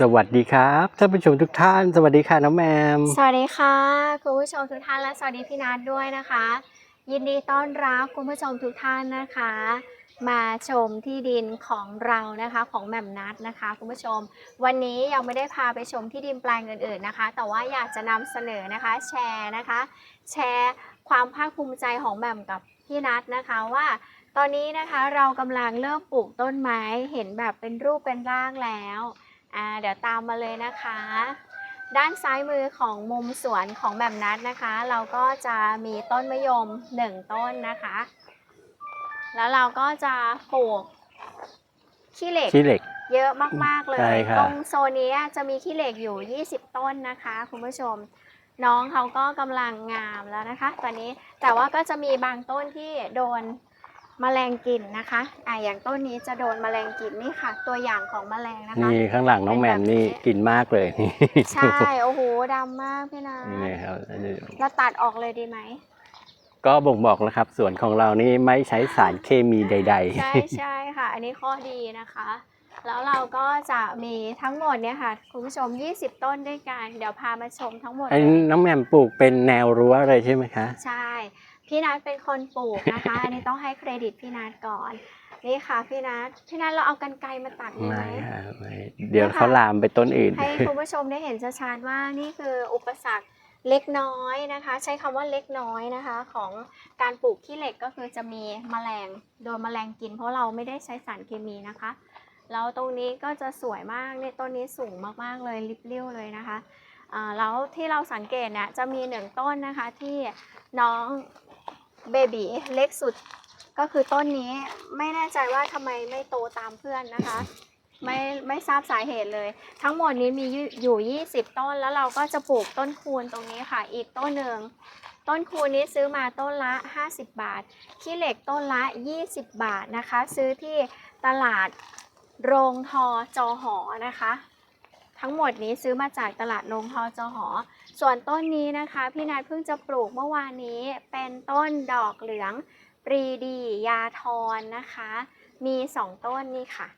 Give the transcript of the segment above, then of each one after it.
สวัสดีครับท่านผู้ชมทุกท่าน สวัสดีค่ะน้องแมม สวัสดีค่ะคุณผู้ชมทุกท่านและสวัสดีพี่นัทด้วยนะคะ ยินดีต้อนรับคุณผู้ชมทุกท่านนะคะ มาชมที่ดินของเรานะคะของแมมนัทนะคะคุณผู้ชม วันนี้ยังไม่ได้พาไปชมที่ดินแปลงอื่นๆนะคะ แต่ว่าอยากจะนำเสนอนะคะ แชร์นะคะ แชร์ความภาคภูมิใจของแหม่มกับพี่นัทนะคะว่า ตอนนี้นะคะเรากำลังเริ่มปลูกต้นไม้เห็นแบบเป็นรูปเป็นร่างแล้ว อ่าเดี๋ยวตามมาเลยนะคะ ด้านซ้ายมือของมุมสวนของแบบนัดนะคะ เราก็จะมีต้นมะยมหนึ่งต้นนะคะ แล้วเราก็จะปลูกขี้เหล็กขี้เหล็ก เยอะมาก ๆ เลใช่ยครับตรงโซนนี้จะมีขี้เหล็กอยู่ 20 ต้นนะคะ คุณผู้ชม น้องเขาก็กำลังงามแล้วนะคะ ตอนนี้แต่ว่าก็จะมีบางต้นที่โดน แมลงกินนะคะ อ่าอย่างต้นนี้จะโดนแมลงกินนี่ค่ะ ตัวอย่างของแมลงนะคะนี่ข้างหลังน้องแมมนี่เป็นแบบนี้กินมากเลยนี่ใช่โอ้โหดำมากพี่นานี่ครับอันนี้เราตัดออกเลยดีไหมก็บ่งบอกแล้วครับสวนของเรานี่ไม่ใช้สารเคมีใดใช่ใช่ค่ะ อันนี้ข้อดีนะคะ แล้วเราก็จะมีทั้งหมดเนี่ยค่ะคุณผู้ชม 20 ต้นด้วยกัน เดี๋ยวพามาชมทั้งหมดๆอันเลนี้ยน้องแมมปลูกเป็นแนวรั้วเลยใช่ไหมคะ ใช่ พี่นัทเป็นคนปลูกนะคะ อันนี้ต้องให้เครดิตพี่นัทก่อน นี่ค่ะพี่นัทพี่นัทเราเอากันไกรมาตัดดีไหม ไม่ค่ะไม่เดี๋ยวเขาลามไปต้นอื่น ให้คุณผู้ชมได้เห็นชัดๆว่านี่คืออุปสรรคเล็กน้อยนะคะ ใช้คำว่าเล็กน้อยนะคะ ของการปลูกขี้เหล็กก็คือจะมีแมลงโดนแมลงกิน เพราะเราไม่ได้ใช้สารเคมีนะคะแล้วตรงนี้ก็จะสวยมากเนี่ยต้นนี้สูงมากๆเลยริบเรี้ยวเลยนะคะอ่าแล้วที่เราสังเกตเนี่ยจะมีหนึ่งต้นนะคะที่น้อง เบบีเล็กสุดก็คือต้นนี้ไม่แน่ใจว่าทำไมไม่โตตามเพื่อนนะคะ ไม่ไม่ทราบสาเหตุเลย ทั้งหมดนี้มีอยู่อยู่ 20 ต้นแล้วเราก็จะปลูกต้นคูณตรงนี้ค่ะ อีกต้นหนึ่งต้นคูณนี้ซื้อมาต้นละ 50 บาท ขี้เหล็กต้นละ 20 บาทนะคะ ซื้อที่ตลาดโรงทอจอหอนะคะ ทั้งหมดนี้ซื้อมาจากตลาดโรงทอจอหอ ส่วนต้นนี้นะคะพี่นัทเพิ่งจะปลูกเมื่อวานนี้เป็นต้นดอกเหลืองปรีดียาทรนะคะ มี2ต้นนี่ค่ะ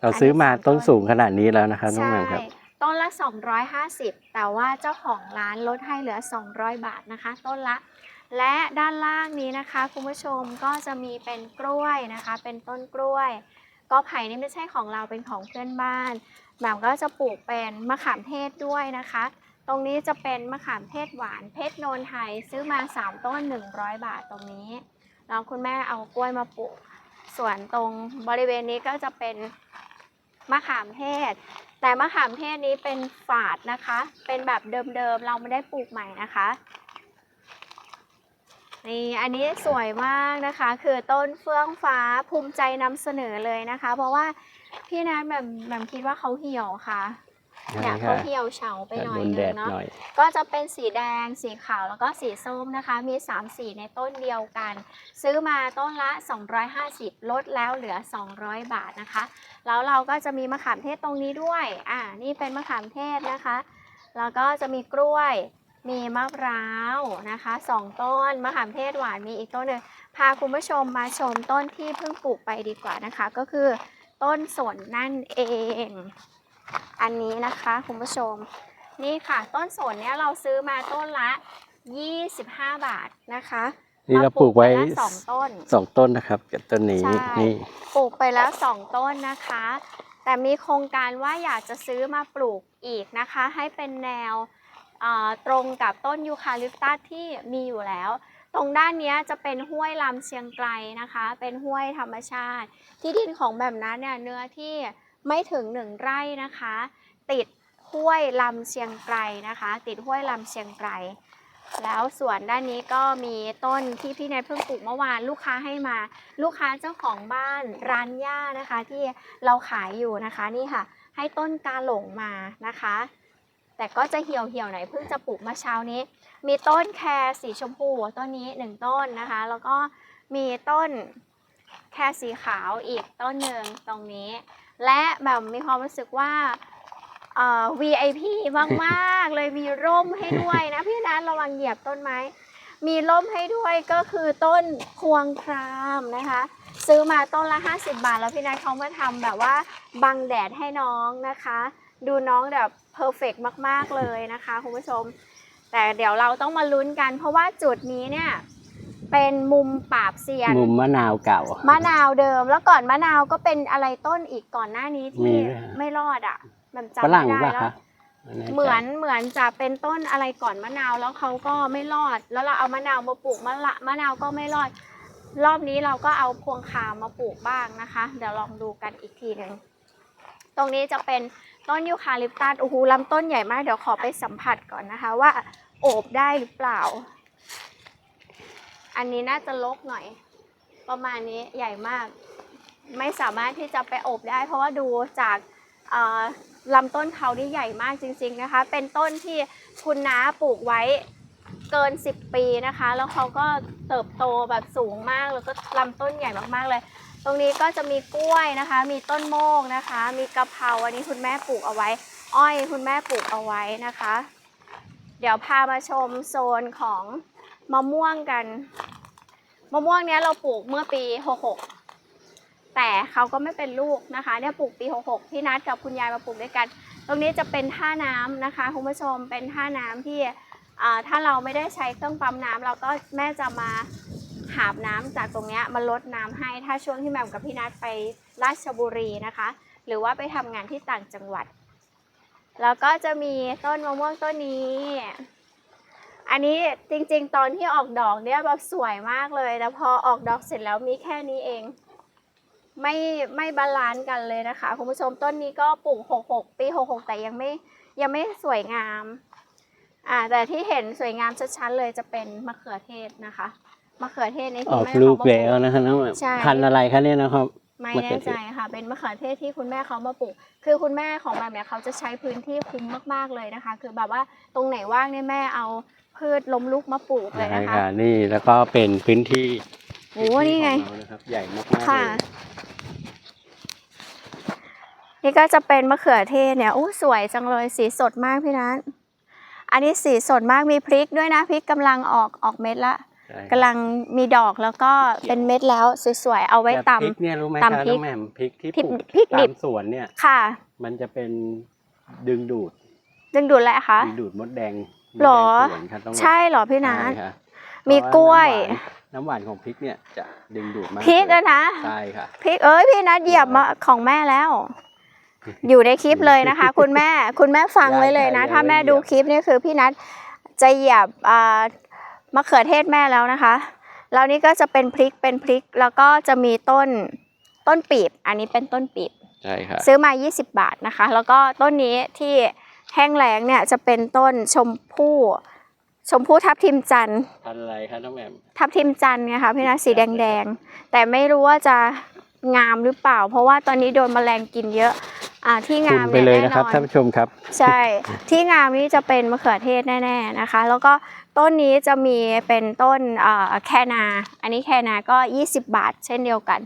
เราซื้อมาต้นสูงขนาดนี้แล้วนะครับน้องใช่แมมครับ ต้นละ 250 แต่ว่าเจ้าของร้านลดให้เหลือ 200 บาทนะคะ ต้นละ และด้านล่างนี้นะคะคุณผู้ชมก็จะมีเป็นกล้วยนะคะ เป็นต้นกล้วยก็ไผ่นี่ไม่ใช่ของเราเป็นของเพื่อนบ้านแบบก็จะปลูกเป็นมะขามเทศด้วยนะคะ ตรงนี้จะเป็นมะขามเทศหวานเพชรโนนไทยซื้อมา 3 ต้น 100 บาทตรงนี้แล้วคุณแม่เอากล้วยมาปลูก ส่วนตรงบริเวณนี้ก็จะเป็นมะขามเทศ แต่มะขามเทศนี้เป็นฝาดนะคะ เป็นแบบเดิมๆ เราไม่ได้ปลูกใหม่นะคะนี่อันนี้สวยมากนะคะ คือต้นเฟื่องฟ้าภูมิใจนำเสนอเลยนะคะ เพราะว่าพี่นัทแบบแบบคิดว่าเขาเหี่ยวค่ะ เนี่ยใช่เขาค่ะเหี่ยวเฉาไปหน่อยโดนนึแดงดเนาะหน่อยก็จะเป็นสีแดงสีขาวแล้วก็สีส้มนะคะ มี 3 สีในต้นเดียวกัน ซื้อมาต้นละ 250 ลดแล้วเหลือ 200 บาทนะคะ แล้วเราก็จะมีมะขามเทศตรงนี้ด้วยอ่านี่เป็นมะขามเทศนะคะ แล้วก็จะมีกล้วย มีมะพร้าวนะคะสองต้นมะขามเทศหวานมีอีกต้นหนึ่งพาคุณผู้ชมมาชมต้นที่เพิ่งปลูกไปดีกว่านะคะ ก็คือต้นสนนั่นเอง อันนี้นะคะคุณผู้ชม นี่ค่ะ ต้นสนเนี้ยเราซื้อมาต้นละ 25 บาทนะคะนี่เราปลูกไว้มปแล้วสองต้นสองต้นนะครับกับต้นนี้ใช่นี่ปลูกไปแล้ว2ต้นนะคะ แต่มีโครงการว่าอยากจะซื้อมาปลูกอีกนะคะ ให้เป็นแนวเอ่อตรงกับต้นยูคาลิปตัสที่มีอยู่แล้ว ตรงด้านเนี้ยจะเป็นห้วยลำเชียงไกลนะคะ เป็นห้วยธรรมชาติ ที่ดินของแบบนั้นเนี่ยเนื้อที่ ไม่ถึง1ไร่นะคะ ติดห้วยลำเชียงไกลนะคะ ติดห้วยลำเชียงไกลแล้วส่วนด้านนี้ก็มีต้นที่พี่นายเพิ่งปลูกเมื่อวานลูกค้าให้มา ลูกค้าเจ้าของบ้านร้านย่านะคะ ที่เราขายอยู่นะคะนี่ค่ะ ให้ต้นกาหลงมานะคะ แต่ก็จะเหี่ยวเหี่ยวๆหน่อยเพิ่งจะปลูกเมื่อเช้านี้ มีต้นแครสีชมพูต้นนี้หนึ่งต้นนะคะ แล้วก็มีต้นแครสีขาวอีกต้นหนึ่งตรงนี้ และแบบมีความรู้สึกว่าเอ่อ VIP มากๆ เลยมีร่มให้ด้วยนะพี่นัทระวังเหยียบต้นไม้ มีร่มให้ด้วยก็คือต้นพวงครามนะคะ ซื้อมาต้นละ 50 บาท แล้วพี่นัทเขามาทำแบบว่าบังแดดให้น้องนะคะ ดูน้องแบบเพอร์เฟกมาก ๆ เลยนะคะคุณผู้ชม แต่เดี๋ยวเราต้องมาลุ้นกัน เพราะว่าจุดนี้เนี่ย เป็นมุมปราบเซียน มุมมะนาวเก่า มะนาวเดิมแล้วก่อนมะนาวก็เป็นอะไรต้นอีกก่อนหน้านี้ที่มีด้วยฮะ ไม่รอดอะมันจำฝไม่รั่งได้ป่ะแล้ว คะไแใจเหมือนเหมือนจะเป็นต้นอะไรก่อนมะนาวแล้วเขาก็ไม่รอด แล้วเราเอามะนาวมาปลูกมะละมะนาวก็ไม่รอด รอบนี้เราก็เอาพวงคามาปลูกบ้างนะคะ เดี๋ยวลองดูกันอีกทีหนึ่งตรงนี้จะเป็นต้นยูคาลิปตัสโอ้โหลำต้นใหญ่มากเดี๋ยวขอไปสัมผัสก่อนนะคะ ว่าโอบได้หรือเปล่า อันนี้น่าจะลกหน่อย ประมาณนี้ใหญ่มาก ไม่สามารถที่จะไปโอบได้ เพราะว่าดูจากลำต้นเขานี่ใหญ่มากจริง ๆนะคะ เป็นต้นที่คุณน้าปลูกไว้เกิน 10 ปีนะคะ แล้วเขาก็เติบโตแบบสูงมาก แล้วก็ลำต้นใหญ่มากๆเลย ตรงนี้ก็จะมีกล้วยนะคะ มีต้นโมกนะคะ มีกะเพรา อันนี้คุณแม่ปลูกเอาไว้ อ้อยคุณแม่ปลูกเอาไว้นะคะ เดี๋ยวพามาชมโซนของ มะม่วงกัน มะม่วงเนี้ยเราปลูกเมื่อปี 66 แต่เขาก็ไม่เป็นลูกนะคะ เนี่ยปลูกปี 66 พี่นัดกับคุณยายมาปลูกด้วยกัน ตรงนี้จะเป็นท่าน้ำนะคะคุณผู้ชมเป็นท่าน้ำที่ถ้าเราไม่ได้ใช้เครื่องปั๊มน้ำเราก็แม่จะมาหาบน้ำจากตรงเนี้ยมาลดน้ำให้ถ้าช่วงที่แม่กับพี่นัดไปราชบุรีนะคะ หรือว่าไปทำงานที่ต่างจังหวัด แล้วก็จะมีต้นมะม่วงต้นนี้ อันนี้จริงๆ ตอนที่ออกดอกเนี่ยแบบสวยมากเลยแล้วพอออกดอกเสร็จแล้วมีแค่นี้เอง ไม่ไม่บาลานซ์กันเลยนะคะคุณผู้ชมต้นนี้ก็ปลูก 66 ปี 66 แต่ยังไม่ยังไม่สวยงามอ่าแต่ที่เห็นสวยงามชัดๆเลยจะเป็นมะเขือเทศนะคะมะเขือเทศในอที่อกแม่ลูกเขามาปแล้วลูกนะคะน้องแหม่มใช่พันธุ์อะไรคะเนี่ยนะครับไม่มะเขืแน่อเทศใจค่ะเป็นมะเขือเทศที่คุณแม่เขามาปลูก คือคุณแม่ของแบบเนี้ยเขาจะใช้พื้นที่คุ้มมากๆเลยนะคะ คือแบบว่าตรงไหนว่างเนี่ยแม่เอา พืชล้มลุกมาปลูกเลยใช่นะคะค่ะนี่แล้วก็เป็นพื้นที่โอ้นี่ไงของเรานะครับใหญ่มากๆเลค่ะยนี่ก็จะเป็นมะเขือเทศเนี่ยอู้สวยจังเลยสีสดมากพี่นัทอันนี้สีสดมากมีพริกด้วยนะพริกกำลังออกออกเม็ดละใช่กำลังมีดอกแล้วก็เป็นเม็ดแล้วสวยๆเอาไว้แต่ตพริกเนี่ยรู้ไหมตำคะพริน้กองแหม่มพริกที่พริกปลูกพริกดิตาบ มสวนเนี่ยำค่ะ มันจะเป็นดึงดูดดึงดูดแหละคะดึงดูดมดแดงมด หรแดองสวนค่ะต้องใช่เหรอพี่นัทใช่ค่ะมีเพราะกล้วยน้ำหวานน้ำหวานของพริกเนี่ยจะดึงดูดมากพริกเลยอะนะใช่ค่ะพริกเอ้ยพี่นัทเหยียบมาของแม่แล้ว อยู่ในคลิปเลยนะคะ คุณแม่คุณแม่ฟังไว้เลยนะได้ค่ะถ้าแม่ยังไม่ดูเหยียบคลิปนี่คือพี่นัทจะเหยียบอ่ามะเขือเทศแม่แล้วนะคะแล้วนี่ก็จะเป็นพริกเป็นพริกแล้วก็จะมีต้นต้นปีบ อันนี้เป็นต้นปีบใช่ค่ะซื้อมา 20 บาทนะคะ แล้วก็ต้นนี้ที่ แห้งแล้งเนี่ยจะเป็นต้นชมพู่ชมพู่ทับทิมจันทร์พันธุ์อะไรคะน้องแหม่มทับทิมจันทร์ไงคะพี่นะสีแดงๆ แต่ไม่รู้ว่าจะงามหรือเปล่า เพราะว่าตอนนี้โดนแมลงกินเยอะอ่าที่คุงามมไปเนี่ยเลยแน่นะนครับอนท่านผู้ชมครับ ใช่ ที่งามนี้จะเป็นมะเขือเทศแน่ ๆนะคะ แล้วก็ต้นนี้จะมีเป็นต้นเอ่อแคนา อันนี้แคนาก็ 20 บาท เช่นเดียวกัน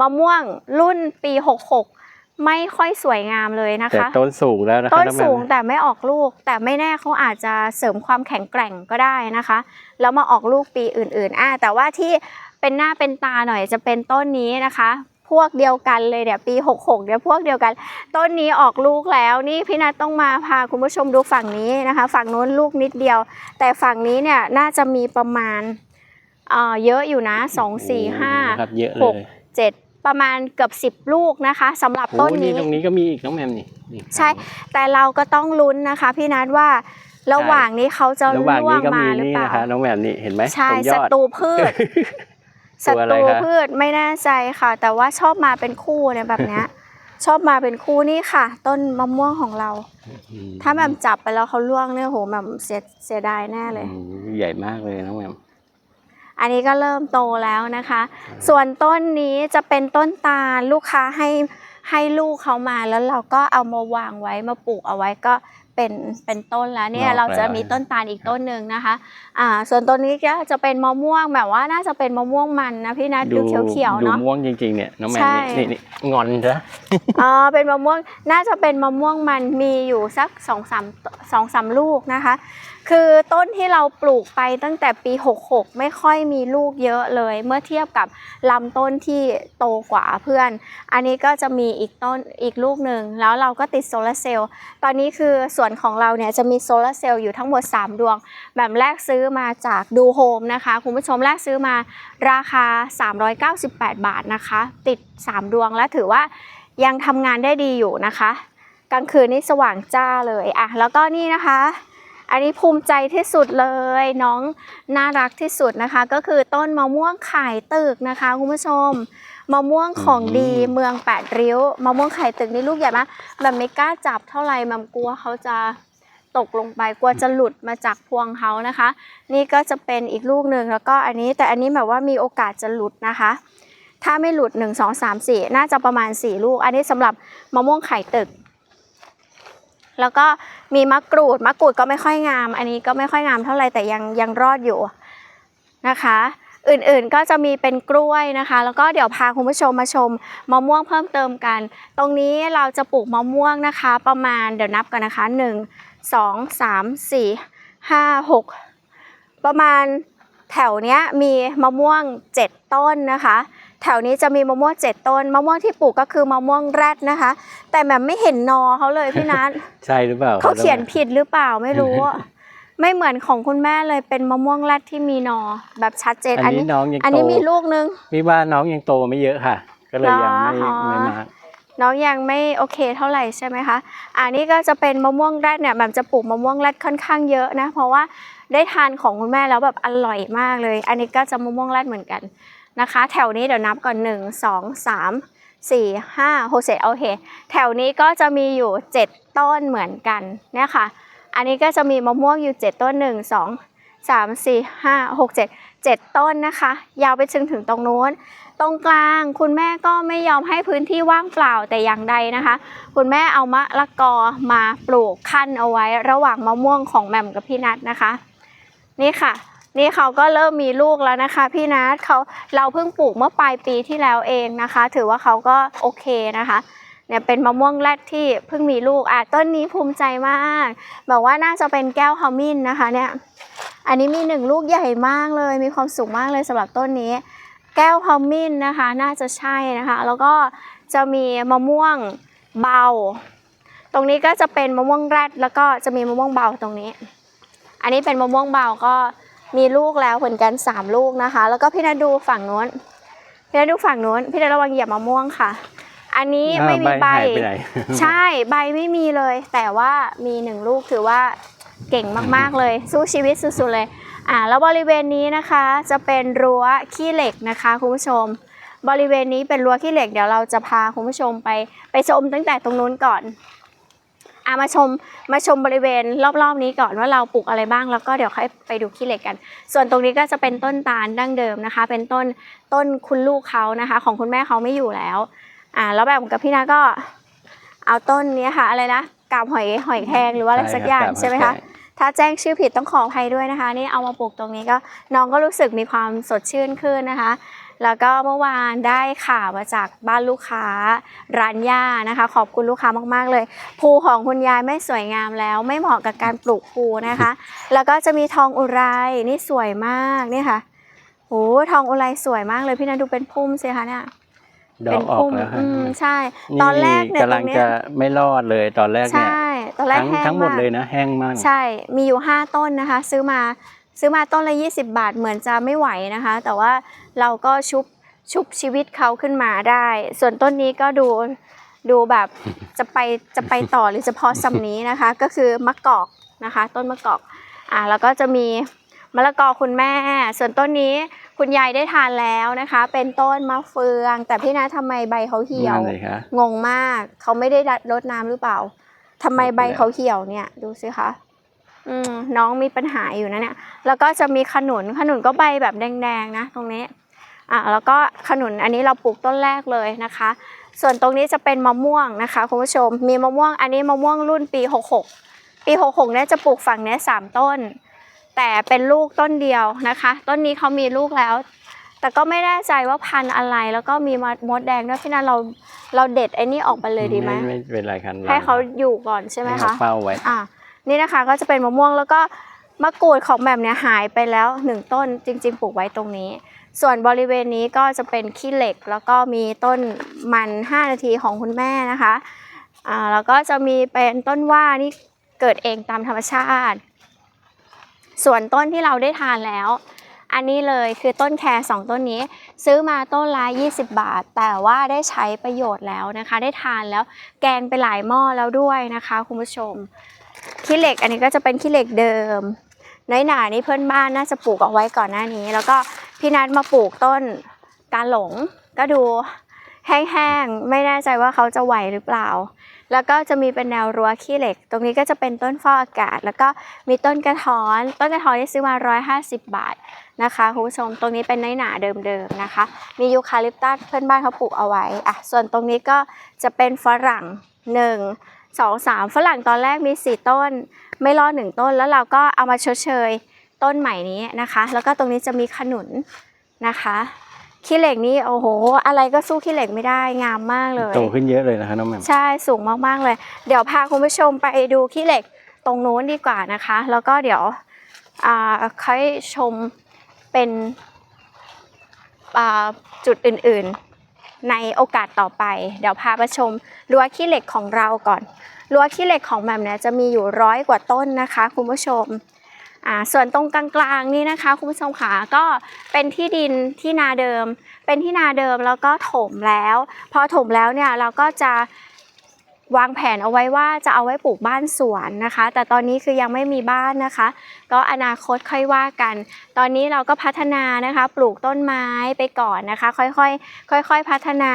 มะม่วงรุ่นปี 66 ไม่ค่อยสวยงามเลยนะคะ แต่ต้นสูงแล้วนะคะต้นสูงแต่ไม่ออกลูก แต่ไม่แน่เขาอาจจะเสริมความแข็งแกร่งก็ได้นะคะ แล้วมาออกลูกปีอื่นๆอ่าแต่ว่าที่เป็นหน้าเป็นตาหน่อยจะเป็นต้นนี้นะคะ พวกเดียวกันเลยเนี่ยปี66เนี่ยพวกเดียวกัน ต้นนี้ออกลูกแล้วนี่พี่นัทต้องมาพาคุณผู้ชมดูฝั่งนี้นะคะ ฝั่งโน้นลูกนิดเดียว แต่ฝั่งนี้เนี่ยน่าจะมีประมาณเยอะอยู่นะ 2 4 5 6 7 ประมาณเกือบสิบลูกนะคะสำหรับโอ้ต้นนี่นี้ ตรงนี้ก็มีอีกน้องแหม่มนี่นี่ใช่ แต่เราก็ต้องลุ้นนะคะ พี่นัทว่าระหว่างนี้เขาจะระหว่างล่วนี้งก็มามีหรือนี่เปล่านะคะน้องแหม่มนี่เห็นไหมใช่ตรงยศัอด ตรูพืชศัตัวอะไรตรูคะ พืชไม่แน่ใจค่ะ แต่ว่าชอบมาเป็นคู่เนี่ยแบบเนี้ย ชอบมาเป็นคู่นี่ค่ะ ต้นมะม่วงของเรา อืถ้าแบบจับไปแล้วเขาล่วงเนี่ยโหแบบเสียเสียดายแน่เลย อืมใหญ่มากเลยน้องแหม่ม อันนี้ก็เริ่มโตแล้วนะคะ ส่วนต้นนี้จะเป็นต้นตาลลูกค้าให้ให้ลูกเขามาแล้วเราก็เอามาวางไว้มาปลูกเอาไว้ก็ไปเป็นเป็นต้นแล้วเนี่ยงอกเราจะแล้วมีต้นตาลอีกต้นหนึ่งนะคะอ่าส่วนต้นนี้ก็จะเป็นมะม่วงแบบว่าน่าจะเป็นมะม่วงมันนะพี่นัทดูเขียวๆดูเนาะม่วงจริงๆเนี่ยน้องแมนใช่นี่นี่นี่งอนจ้ะอ๋อเป็นมะม่วงน่าจะเป็นมะม่วงมันมีอยู่สักสองสามสองสามลูกนะคะ คือต้นที่เราปลูกไปตั้งแต่ปี 66 ไม่ค่อยมีลูกเยอะเลย เมื่อเทียบกับลำต้นที่โตกว่าเพื่อน อันนี้ก็จะมีอีกต้นอีกลูกหนึ่งแล้วเราก็ติดโซลาร์เซลล์ตอนนี้คือส่วนของเราเนี่ยจะมีโซลาร์เซลล์อยู่ทั้งหมด 3 ดวง แบบแรกซื้อมาจากดูโฮมนะคะ คุณผู้ชมแรกซื้อมาราคา 398 บาทนะคะ ติด 3 ดวงแล้วถือว่ายังทำงานได้ดีอยู่นะคะ กลางคืนนี่สว่างจ้าเลยอะแล้วก็นี่นะคะ อันนี้ภูมิใจที่สุดเลยน้องน่ารักที่สุดนะคะ ก็คือต้นมะม่วงไข่ตึกนะคะคุณผู้ชมมะม่วงของดีเมืองแปดริ้วมะม่วงไข่ตึกนี่ลูกใหญ่มากแบบไม่กล้าจับเท่าไหร่มันกลัวเขาจะตกลงไปกลัวจะหลุดมาจากพวงเขานะคะ นี่ก็จะเป็นอีกลูกหนึ่งแล้วก็อันนี้แต่อันนี้แบบว่ามีโอกาสจะหลุดนะคะ ถ้าไม่หลุด 1 2 3 4 น่าจะประมาณ 4 ลูก อันนี้สำหรับมะม่วงไข่ตึก แล้วก็มีมะกรูด มะกรูดก็ไม่ค่อยงาม อันนี้ก็ไม่ค่อยงามเท่าไหร่แต่ยังยังรอดอยู่นะคะ อื่นๆก็จะมีเป็นกล้วยนะคะ แล้วก็เดี๋ยวพาคุณผู้ชมมาชมมะม่วงเพิ่มเติมกัน ตรงนี้เราจะปลูกมะม่วงนะคะ ประมาณเดี๋ยวนับกันนะคะ 1 2 3 4 5 6 ประมาณแถวเนี้ยมีมะม่วง 7 ต้นนะคะ แถวนี้จะมีมะม่วง7ต้นมะม่วงที่ปลูกก็คือมะม่วงแรดนะคะ แต่แบบไม่เห็นนอเขาเลยพี่นัทใช่หรือเปล่าเขาเขียนผิดหรือเปล่าไม่รู้ ไม่เหมือนของคุณแม่เลยเป็นมะม่วงแรดที่มีนอ แบบชัดเจนอันนี้น้องยังอันโตนี้มีลูกนึงพี่ว่าน้องยังโตไม่เยอะค่ะ ก็เลยยังไม่เหรอไม่มาน้องยังไม่โอเคเท่าไหร่ใช่ไหมคะ อันนี้ก็จะเป็นมะม่วงแรดเนี่ยแบบจะปลูกมะม่วงแรดค่อนข้างเยอะนะ เพราะว่าได้ทานของคุณแม่แล้วแบบอร่อยมากเลย อันนี้ก็จะมะม่วงแรดเหมือนกัน นะคะ แถวนี้เดี๋ยวนับก่อน 1 2 3 4 5 6 7โอเค แถวนี้ก็จะมีอยู่ 7 ต้นเหมือนกันเนี่ยค่ะ อันนี้ก็จะมีมะม่วงอยู่ 7 ต้น 1 2 3 4 5 6 7 7 ต้นนะคะ ยาวไปถึงถึงตรงนู้น ตรงกลางคุณแม่ก็ไม่ยอมให้พื้นที่ว่างเปล่าแต่อย่างใดนะคะ คุณแม่เอามะละกอมาปลูกขั้นเอาไว้ระหว่างมะม่วงของแหม่มกับพี่นัทนะคะ นี่ค่ะ นี่เขาก็เริ่มมีลูกแล้วนะคะ พี่นัทเขาเราเพิ่งปลูกเมื่อปลายปีที่แล้วเองนะคะ ถือว่าเขาก็โอเคนะคะเนี่ยเป็นมะม่วงแรดที่เพิ่งมีลูกอะต้นนี้ภูมิใจมากบอกว่าน่าจะเป็นแก้วขมิ้นนะคะเนี่ยอันนี้มีหนึ่งลูกใหญ่มากเลย มีความสุขมากเลยสำหรับต้นนี้ แก้วขมิ้นนะคะ น่าจะใช่นะคะ แล้วก็จะมีมะม่วงเบา ตรงนี้ก็จะเป็นมะม่วงแรดแล้วก็จะมีมะม่วงเบาตรงนี้ อันนี้เป็นมะม่วงเบาก็ มีลูกแล้วเหมือนกันสามลูกนะคะ แล้วก็พี่นาดูฝั่งนู้น พี่นาดูฝั่งนู้น พี่นาระวังเหยียบมะม่วงค่ะ อันนี้ไม่มีใบหายไปไหนใช่ใบไม่มีเลย แต่ว่ามีหนึ่งลูกถือว่าเก่งมากๆเลย สู้ชีวิตสุดๆเลย อ่าแล้วบริเวณนี้นะคะจะเป็นรั้วขี้เหล็กนะคะคุณผู้ชม บริเวณนี้เป็นรั้วขี้เหล็กเดี๋ยวเราจะพาคุณผู้ชมไปไปชมตั้งแต่ตรงนู้นก่อน อ่ามาชมมาชมบริเวณรอบๆนี้ก่อนว่าเราปลูกอะไรบ้างแล้วก็เดี๋ยวค่อยไปดูขี้เหล็กกัน ส่วนตรงนี้ก็จะเป็นต้นตาลดั้งเดิมนะคะ เป็นต้นต้นคุณลูกเขานะคะ ของคุณแม่เขาไม่อยู่แล้วอ่าแล้วแบบกับพี่นาก็เอาต้นนี้ค่ะอะไรนะกาบหอยหอยแครงหรือว่าอะไรสักอย่างใช่ไหมคะถ้าแจ้งชื่อผิดต้องขออภัยด้วยนะคะ นี่เอามาปลูกตรงนี้ก็น้องก็รู้สึกมีความสดชื่นขึ้นนะคะ แล้วก็เมื่อวานได้ข่าวมาจากบ้านลูกค้าร้านย่านะคะ ขอบคุณลูกค้ามากๆเลยภูของคุณยายไม่สวยงามแล้ว ไม่เหมาะกับการปลูกภูนะคะ แล้วก็จะมีทองอุไรนี่สวยมากนี่ค่ะโอ้ทองอุไรสวยมากเลยพี่นันดูเป็นพุ่มสิคะเนี่ยดอกออกแล้วค่ะอืมใช่ ตอนแรกเนี่ยกำลังตรงเนี้ยจะไม่รอดเลยตอนแรกเนี่ยใช่ตอนแรกทั้งแห้งทั้งหมดากเลยนะแห้งมาก ใช่มีอยู่ 5 ต้นนะคะ ซื้อมา ซื้อมาต้นละ 20 บาทเหมือนจะไม่ไหวนะคะ แต่ว่าเราก็ชุบชุบชีวิตเขาขึ้นมาได้ ส่วนต้นนี้ก็ดูดูแบบจะไปจะไปต่อหรือจะพอสำนี้นะคะ ก็คือมะกอกนะคะ ต้นมะกอกอ่าแล้วก็จะมีมะละกอคุณแม่ ส่วนต้นนี้คุณยายได้ทานแล้วนะคะ เป็นต้นมะเฟือง แต่พี่นะทำไมใบเขาเหี่ยวนั่นเลยค่ะงงมากเขาไม่ได้รดน้ำหรือเปล่าทำไมใบเขาเหี่ยวเนี่ยดูสิคะ อืมน้องมีปัญหาอยู่นะเนี่ย แล้วก็จะมีขนุน ขนุนก็ใบแบบแดงๆนะตรงนี้ อะแล้วก็ขนุนอันนี้เราปลูกต้นแรกเลยนะคะ ส่วนตรงนี้จะเป็นมะม่วงนะคะคุณผู้ชม มีมะม่วง อันนี้มะม่วงรุ่นปี 66ปีปี 66เนี่ยจะปลูกฝั่งเนี้ยสามต้น แต่เป็นลูกต้นเดียวนะคะ ต้นนี้เขามีลูกแล้ว แต่ก็ไม่แน่ใจว่าพันธุ์อะไร แล้วก็มีมดแดงด้วยพี่นันเรา เราเด็ดไอ้นี่ออกไปเลยดีไหมไม่เป็นไรครับให้เขาอยู่ก่อนใช่ไหมให้คะเขาเฝ้าไว้ อะ นี่นะคะก็จะเป็นมะม่วงแล้วก็มะกรูดของแบบเนี้ยหายไปแล้วหนึ่งต้นจริง ๆ ปลูกไว้ตรงนี้ ส่วนบริเวณนี้ก็จะเป็นขี้เหล็ก แล้วก็มีต้นมัน 5 นาทีของคุณแม่นะคะอ่าแล้วก็จะมีเป็นต้นว่านี่เกิดเองตามธรรมชาติ ส่วนต้นที่เราได้ทานแล้ว อันนี้เลยคือต้นแคร์สองต้นนี้ ซื้อมาต้นละ20 บาท แต่ว่าได้ใช้ประโยชน์แล้วนะคะ ได้ทานแล้วแกงไปหลายหม้อแล้วด้วยนะคะคุณผู้ชมขี้เหล็กอันนี้ก็จะเป็นขี้เหล็กเดิมน้อยหนานี่เพื่อนบ้านน่าจะปลูกเอาไว้ก่อนหน้านี้ แล้วก็พี่นัทมาปลูกต้นการหลงก็ดูแห้งๆ ไม่แน่ใจว่าเขาจะไหวหรือเปล่า แล้วก็จะมีเป็นแนวรั้วขี้เหล็ก ตรงนี้ก็จะเป็นต้นฟอกอากาศ แล้วก็มีต้นกระท้อน ต้นกระท้อนที่ซื้อมา 150 บาท นะคะคุณผู้ชมตรงนี้เป็นน้อยหนาเดิมๆนะคะ มียูคาลิปตัสเพื่อนบ้านเขาปลูกเอาไว้อะส่วนตรงนี้ก็จะเป็นฝรั่งหนึ่งสองสามฝรั่งตอนแรกมีสี่ต้น ไม่รอดหนึ่งต้นแล้วเราก็เอามาชดเชยต้นใหม่นี้นะคะ แล้วก็ตรงนี้จะมีขนุนนะคะขี้เหล็กนี่โอ้โห อะไรก็สู้ขี้เหล็กไม่ได้งามมากเลยโตขึ้นเยอะเลยนะคะน้องแหม่มใช่สูงมากๆเลย เดี๋ยวพาคุณผู้ชมไปดูขี้เหล็กตรงนู้นดีกว่านะคะ แล้วก็เดี๋ยวอ่าค่อยชม เป็นจุดอื่นๆ ในโอกาสต่อไป เดี๋ยวพาไปชมรั้วขี้เหล็กของเราก่อนรั้วขี้เหล็กของแหม่มเนี่ยจะมีอยู่ร้อยกว่าต้นนะคะคุณผู้ชมอ่าส่วนตรงกลางๆนี่นะคะคุณผู้ชมค่ะก็เป็นที่ดินที่นาเดิม เป็นที่นาเดิมแล้วก็ถมแล้ว พอถมแล้วเนี่ยเราก็จะ วางแผนเอาไว้ว่าจะเอาไว้ปลูกบ้านสวนนะคะ แต่ตอนนี้คือยังไม่มีบ้านนะคะ ก็อนาคตค่อยว่ากัน ตอนนี้เราก็พัฒนานะคะ ปลูกต้นไม้ไปก่อนนะคะ ค่อยๆค่อยๆพัฒนา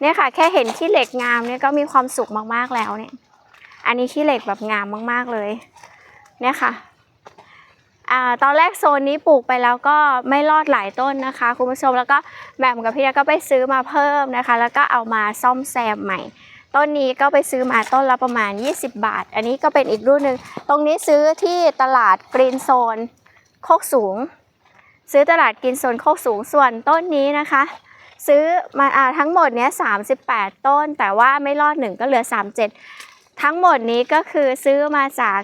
เนี่ยค่ะ แค่เห็นขี้เหล็กงามเนี่ยก็มีความสุขมากๆแล้วเนี่ย อันนี้ขี้เหล็กแบบงามมากๆเลยเนี่ยค่ะอ่าตอนแรกโซนนี้ปลูกไปแล้วก็ไม่รอดหลายต้นนะคะคุณผู้ชมแล้วก็แหม่มกับพี่ก็ไปซื้อมาเพิ่มนะคะ แล้วก็เอามาซ่อมแซมใหม่ ต้นนี้ก็ไปซื้อมาต้นละประมาณ 20 บาท อันนี้ก็เป็นอีกรุ่นหนึ่งตรงนี้ซื้อที่ตลาดกรีนโซนโคกสูง ซื้อตลาดกรีนโซนโคกสูงส่วนต้นนี้นะคะ ซื้อมาอาทั้งหมดเนี้ย38ต้น แต่ว่าไม่รอดหนึ่งก็เหลือ 37 ทั้งหมดนี้ก็คือซื้อมาจาก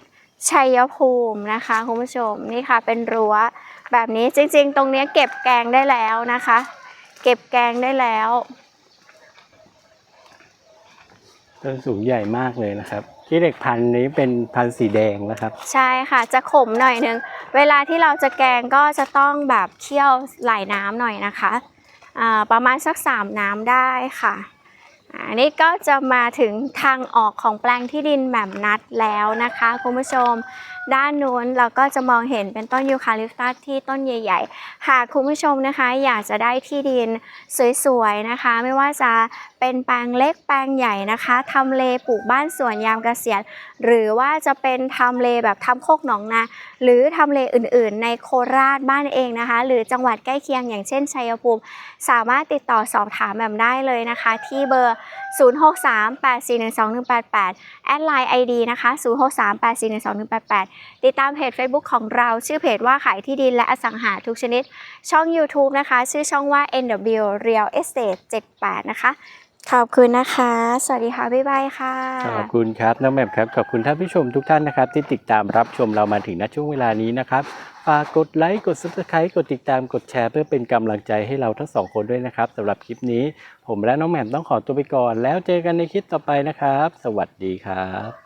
ชัยภูมินะคะคุณผู้ชมนี่ค่ะเป็นรั้วแบบนี้จริงๆ ตรงนี้เก็บแกงได้แล้วนะคะ เก็บแกงได้แล้ว ต้นสูงใหญ่มากเลยนะครับขี้เหล็กพันธุ์นี้เป็นพันธุ์สีแดงนะครับ ใช่ค่ะจะขมหน่อยนึง เวลาที่เราจะแกงก็จะต้องแบบเคี่ยวไหลน้ำหน่อยนะคะอ่าประมาณสัก3น้ำได้ค่ะอันนี้ก็จะมาถึงทางออกของแปลงที่ดินแหม่มนัดแล้วนะคะคุณผู้ชมด้านนู้นเราก็จะมองเห็นเป็นต้นยูคาลิปตัสที่ต้นใหญ่ ๆ หากคุณผู้ชมนะคะ อยากจะได้ที่ดินสวยๆนะคะ ไม่ว่าจะเป็นแปลงเล็กแปลงใหญ่นะคะทำเลปลูกบ้านสวนยามเกษียณหรือว่าจะเป็นทำเลแบบทำโคกหนองนาหรือทำเลอื่นๆ ในโคราชบ้านเองนะคะ หรือจังหวัดใกล้เคียงอย่างเช่นชัยภูมิ สามารถติดต่อสอบถามแบบได้เลยนะคะ ที่เบอร์ 0638412188 แอดไลน์ ID นะคะ 0638412188ติดตามเพจ Facebook ของเราชื่อเพจว่าขายที่ดินและอสังหาทุกชนิด ช่อง YouTube นะคะ ชื่อช่องว่า NW Real Estate 78 นะคะ ขอบคุณนะคะ สวัสดีค่ะ บ๊ายบายค่ะ ขอบคุณครับน้องแหม่มครับ ขอบคุณท่านผู้ชมทุกท่านนะครับ ที่ติดตามรับชมเรามาถึงณช่วงเวลานี้นะครับฝากกดไลค์ กด subscribe กดติดตาม กดแชร์เพื่อเป็นกำลังใจให้เราทั้งสองคนด้วยนะครับสำหรับคลิปนี้ ผมและน้องแหม่มต้องขอตัวไปก่อน แล้วเจอกันในคลิปต่อไปนะครับ สวัสดีครับ